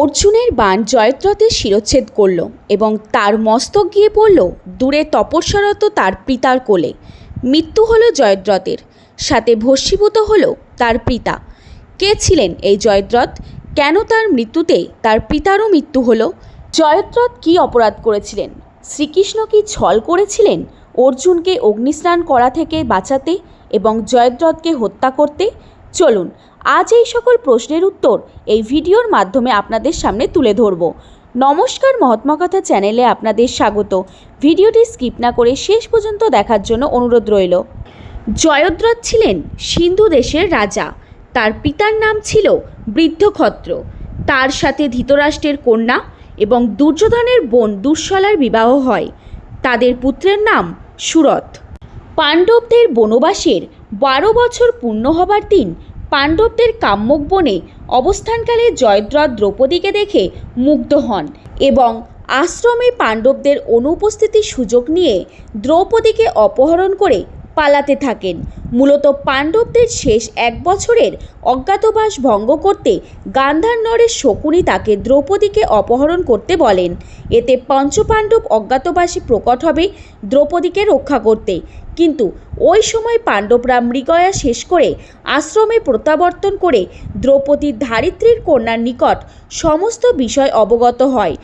অর্জুনের বাণ জয়দ্রথের শিরচ্ছেদ করল এবং তার মস্তক গিয়ে পড়ল, দূরে তপস্যারত তার পিতার কোলে। মৃত্যু হলো জয়দ্রথের, সাথে ভস্মীভূত হলো তার পিতা। কে ছিলেন এই জয়দ্রথ? কেন তার মৃত্যুতে তার পিতারও মৃত্যু হলো? জয়দ্রথ কী অপরাধ করেছিলেন? শ্রীকৃষ্ণ কি ছল করেছিলেন? অর্জুনকে অগ্নিস্নান করা থেকে বাঁচাতে এবং জয়দ্রথকে হত্যা করতে? চলুন, আজ এই সকল প্রশ্নের উত্তর এই ভিডিওর মাধ্যমে আপনাদের সামনে তুলে ধরব। নমস্কার মহাত্মা কথা চ্যানেলে আপনাদের স্বাগত। ভিডিওটি স্কিপ না করে শেষ পর্যন্ত দেখার জন্য অনুরোধ রইল। জয়দ্রথ ছিলেন সিন্ধু দেশের রাজা। তার পিতার নাম ছিল বৃদ্ধক্ষত্র। তার সাথে ধৃতরাষ্ট্রের কন্যা এবং দুর্যোধনের বোন দুঃশলার বিবাহ হয়। তাদের পুত্রের নাম সুরথ। পাণ্ডবদের বনবাসের বারো বছর পূর্ণ হবার দিন পাণ্ডবদের কাম্যক বনে অবস্থানকালে জয়দ্রথ দ্রৌপদীকে দেখে মুগ্ধ হন এবং আশ্রমে পাণ্ডবদের অনুপস্থিতির সুযোগ নিয়ে দ্রৌপদীকে অপহরণ করে পালাতে থাকেন। মূলত পাণ্ডবদের শেষ এক বছরের অজ্ঞাতবাস ভঙ্গ করতে গান্ধার নরের শকুনি তাকে দ্রৌপদীকে অপহরণ করতে বলেন। এতে পঞ্চপাণ্ডব অজ্ঞাতবাসী প্রকট হবে দ্রৌপদীকে রক্ষা করতে। কিন্তু ওই সময় পাণ্ডবরা মৃগয়া শেষ করে আশ্রমে প্রত্যাবর্তন করে দ্রৌপদীর ধারিত্রীর কন্যার নিকট সমস্ত বিষয় অবগত হয়।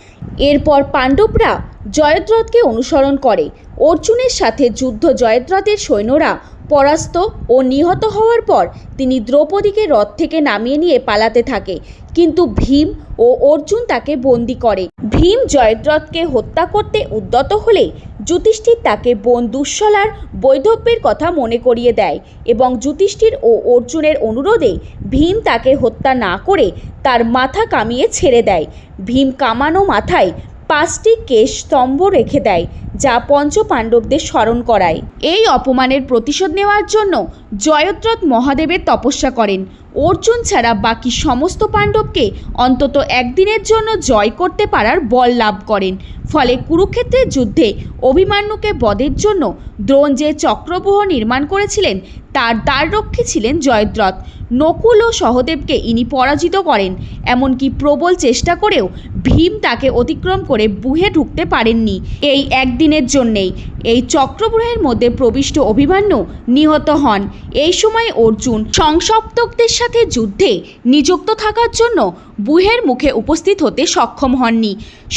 এরপর পাণ্ডবরা জয়দ্রথকে অনুসরণ করে। অর্জুনের সাথে যুদ্ধ জয়দ্রথের সৈন্যরা পরাস্ত ও নিহত হওয়ার পর তিনি দ্রৌপদীকে রথ থেকে নামিয়ে নিয়ে পালাতে থাকে। কিন্তু ভীম ও অর্জুন তাকে বন্দি করে। ভীম জয়দ্রথকে হত্যা করতে উদ্যত হলে যুধিষ্ঠির তাকে বোন দুঃশলার বৈধব্যের কথা মনে করিয়ে দেয় এবং যুধিষ্ঠির ও অর্জুনের অনুরোধে ভীম তাকে হত্যা না করে তার মাথা কামিয়ে ছেড়ে দেয়। ভীম কামানো মাথায় পাঁচটি কেশ স্তম্ভ রেখে দেয়। যা পঞ্চপাণ্ডবদের স্মরণ করায়। এই অপমানের প্রতিশোধ নেওয়ার জন্য জয়দ্রথ মহাদেবের তপস্যা করেন। অর্জুন ছাড়া বাকি সমস্ত পাণ্ডবকে অন্তত একদিনের জন্য জয় করতে পারার বল লাভ করেন। ফলে কুরুক্ষেত্রের যুদ্ধে অভিমান্যুকে বধের জন্য দ্রোণ যে চক্রব্যূহ নির্মাণ করেছিলেন, তার দ্বাররক্ষী ছিলেন জয়দ্রথ। নকুল ও সহদেবকে ইনি পরাজিত করেন, এমনকি প্রবল চেষ্টা করেও ভীম তাকে অতিক্রম করে বুহে ঢুকতে পারেননি। এই একদিনের জন্যেই এই চক্রব্যূহের মধ্যে প্রবিষ্ট অভিমান্যু নিহত হন। এই সময় অর্জুন সংসপ্তকদের সাথে যুদ্ধে নিযুক্ত থাকার জন্য বুহের মুখে উপস্থিত হতে সক্ষম হননি।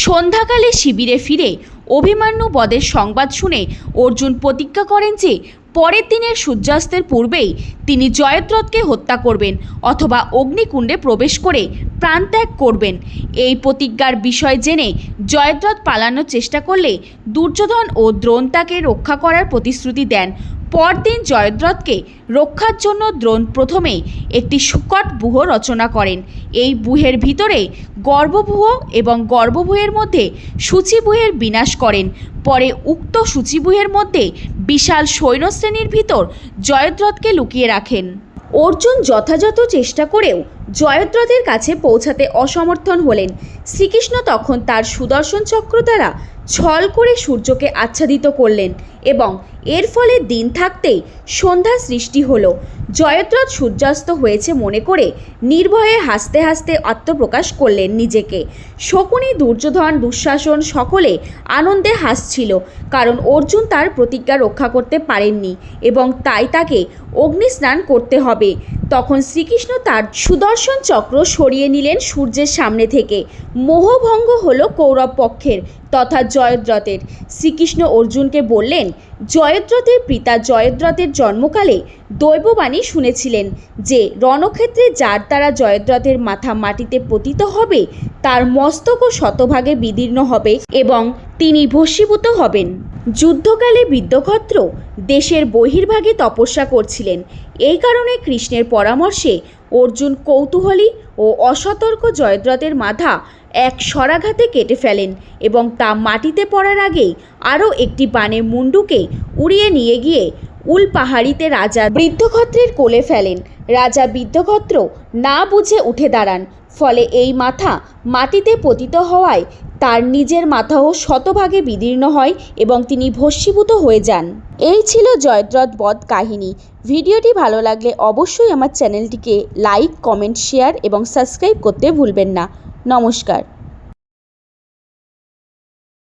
সন্ধ্যাকালে শিবিরে ফিরে অভিমান্যু বদের সংবাদ শুনে অর্জুন প্রতিজ্ঞা করেন যে পরের দিনের সূর্যাস্তের পূর্বেই তিনি জয়দ্রথকে হত্যা করবেন অথবা অগ্নিকুণ্ডে প্রবেশ করে প্রাণত্যাগ করবেন। এই প্রতিজ্ঞার বিষয় জেনে জয়দ্রথ পালানোর চেষ্টা করলে দুর্যোধন ও দ্রোণ তাকে রক্ষা করার প্রতিশ্রুতি দেন। পরদিন জয়দ্রথকে রক্ষার জন্য দ্রোণ প্রথমেই একটি সুকট ব্যূহ রচনা করেন। এই ব্যূহের ভিতরে গর্ভব্যূহ এবং গর্ভব্যূহের মধ্যে সূচিব্যূহের বিনাশ করেন। পরে উক্ত সূচিব্যূহের মধ্যে বিশাল সৈন্যশ্রেণীর ভিতর জয়দ্রথকে লুকিয়ে রাখেন। অর্জুন যথাযথ চেষ্টা করেও জয়দ্রথের কাছে পৌঁছাতে অসমর্থন হলেন। শ্রীকৃষ্ণ তখন তার সুদর্শন চক্র দ্বারা ছল করে সূর্যকে আচ্ছাদিত করলেন এবং এর ফলে দিন থাকতেই সন্ধ্যা সৃষ্টি হলো। জয়দ্রথ সূর্যাস্ত হয়েছে মনে করে নির্ভয়ে হাসতে হাসতে আত্মপ্রকাশ করলেন নিজেকে। শকুনি, দুর্যোধন, দুঃশাসন সকলে আনন্দে হাসছিল কারণ অর্জুন তার প্রতিজ্ঞা রক্ষা করতে পারেননি এবং তাই তাকে অগ্নিস্নান করতে হবে। তখন শ্রীকৃষ্ণ তার সুদর্শন চক্র সরিয়ে নিলেন সূর্যের সামনে থেকে। মোহভঙ্গ হলো কৌরব পক্ষের তথা জয়দ্রথের। শ্রীকৃষ্ণ অর্জুনকে বললেন, জয়দ্রথের পিতা জয়দ্রথের জন্মকালে দৈববাণী শুনেছিলেন যে, রণক্ষেত্রে যার দ্বারা জয়দ্রথের মাথা মাটিতে পতিত হবে, তার মস্তকও শতভাগে বিদীর্ণ হবে এবং তিনি ভস্মীভূত হবেন। যুদ্ধকালে বিদ্যক্ষত্র দেশের বহির্ভাগে তপস্যা করছিলেন। এই কারণে কৃষ্ণের পরামর্শে অর্জুন কৌতূহলী ও অসতর্ক জয়দ্রথের মাথা এক সরাঘাতে কেটে ফেলেন এবং তা মাটিতে পড়ার আগেই আরও একটি বানে মুন্ডুকে উড়িয়ে নিয়ে গিয়ে উল পাহাড়িতে রাজা বৃদ্ধক্ষত্রের কোলে ফেলেন। রাজা বৃদ্ধক্ষত্র না বুঝে উঠে দাঁড়ান, ফলে এই মাথা মাটিতে পতিত হওয়ায় তার নিজের মাথাও শতভাগে বিদীর্ণ হয় এবং তিনি ভস্মীভূত হয়ে যান। এই ছিল জয়দ্রথ বধ কাহিনী। ভিডিওটি ভালো লাগলে অবশ্যই আমার চ্যানেলটিকে লাইক, কমেন্ট, শেয়ার এবং সাবস্ক্রাইব করতে ভুলবেন না। নমস্কার।